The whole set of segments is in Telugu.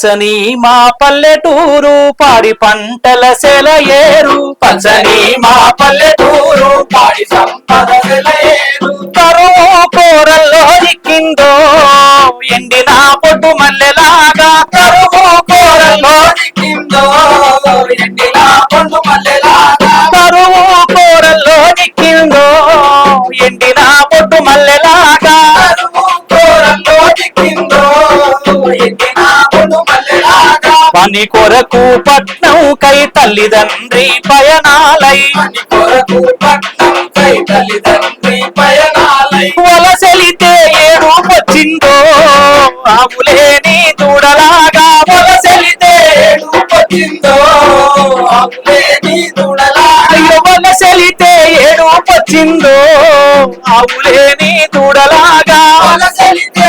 పచ్చని మా పల్లెటూరు పాడి పంటల సెలయేరు పచ్చని మా పల్లెటూరు పాడి సంపద వెలయేరు కరువు కూరల్లో దిక్కిందో పని కొరకు పట్నం కై తల్లిదండ్రి పయనాలై. వలసెలితే ఏడు వచ్చిందో ఆవులేని దూడలాగా. వలసెలితే ఏడు వచ్చిందో వలసెలితే ఏడు వచ్చిందో ఆవులేని దూడలాగా. వలసలితే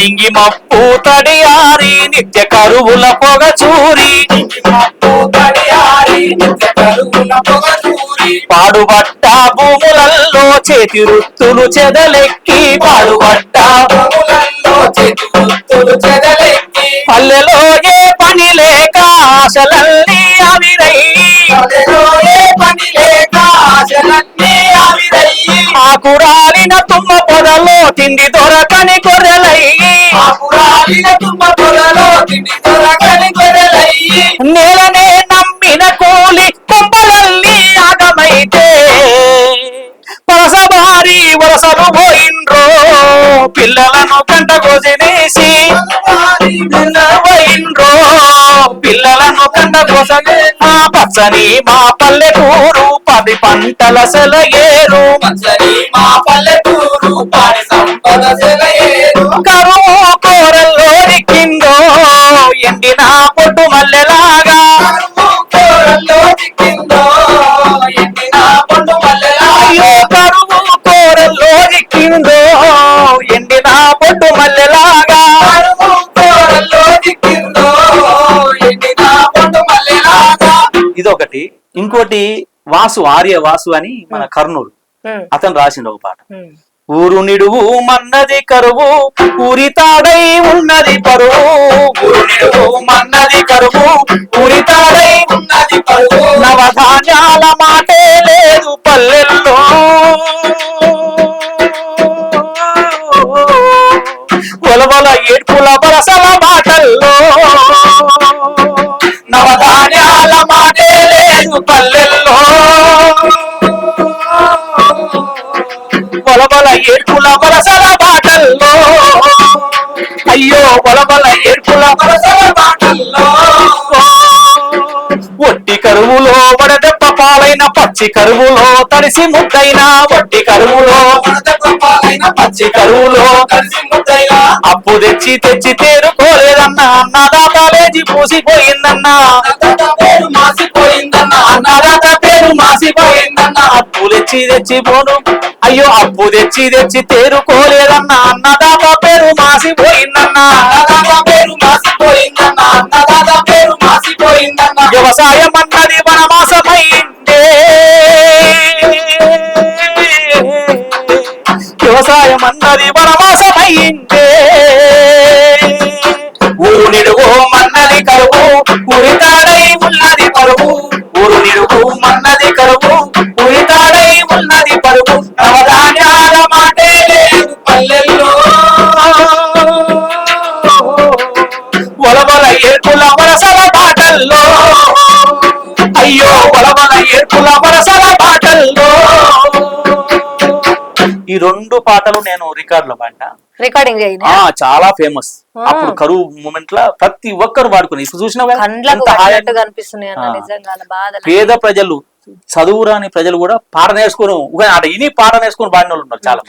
నింగి మప్పు తడియారి నిత్య కరువుల పొగ చూరి. పాడుబట్ట భూములల్లో చేతి వృత్తులు చెదలెక్కి. పాడుబట్ట పొగులల్లో చేతి గుర్తులు చెదలెక్కి. పల్లెలో ఏ పని లేక ఆశలన్నీ అవిరై పని లేక ఆశలన్నీ ఆకురాలిన తుమ్మ పొదలో తిండి పిల్లలను కంట కోసనే మా పచ్చని మా పల్లెటూరు పది పంటల సెలయేరు. పచ్చని మా పల్లెటూరు పాడి సంపద సెలయేరు. కరువు కూరల్లో దిక్కిందో ఎండిన పొట్టు మల్లెలాగా. కూరల్లో దిక్కిందో ఎండిన పండు మల్లెలాగా. కరువు కూరల్లో దిక్కిందో ఎండిన పొట్టు మల్లెలాగా. ఇంకోటి వాసు ఆర్య వాసు అని మన కర్నూలు అతను రాసిండు ఒక పాట. ఊరు నిడువు మన్నది కరువు ఊరి తాడై ఉన్నది పరువు. ఊరు నిడువు మన్నది కరువు ఊరి తాడై ఉన్నది పరువు. నవధాన్యాల మాటే లేదు పల్లెల్లో. ఒలవల ఏడ్పుల బరసల మాటల్లో. నవధాన్యాల మాటే లేదు పల్లెల్లో. ఒలవల ఏడుపుల వలసల మాటల్లో. అయ్యో ఒలవల ఏడుపుల వలసల మాటల్లో. ఒట్టి కరువులో వడదెబ్బ పాలైన పచ్చి కరువులో తడిసి ముద్దైన ఒట్టి కరువులో పాలైన పచ్చి కరువులో అప్పు తెచ్చి తెచ్చి తేరుకోలేదన్నా అన్నదాత లేచి పూసిపోయిందన్నా. తెచ్చి తెచ్చి పోను. అయ్యో అప్పు తెచ్చి తెచ్చి తేరుకోలేదన్నా. అన్నదాత పేరు మాసిపోయిందన్నా. అన్నదాత పేరు మాసిపోయిందన్న. అన్నదాత పేరు మాసిపోయిందన్న. వ్యవసాయం అన్నది వనమాసమైందే వ్యవసాయం అన్నది వనమాసమైందే ఊరు నిడుగు మన్నది కరువు ఉరితాడై ఉన్నది ఈ రెండు పాటలు నేను రికార్డులో పాడినా. రికార్డింగ్ చాలా ఫేమస్. అప్పుడు కరువు మూమెంట్లో ప్రతి ఒక్కరు వాడుకుని. ఇప్పుడు బాధ పేద ప్రజలు చదువురాని ప్రజలు కూడా పాట నేర్చుకుని ఆట ఇని పాట నేర్చుకుని పాడిన వాళ్ళు ఉన్నారు చాలా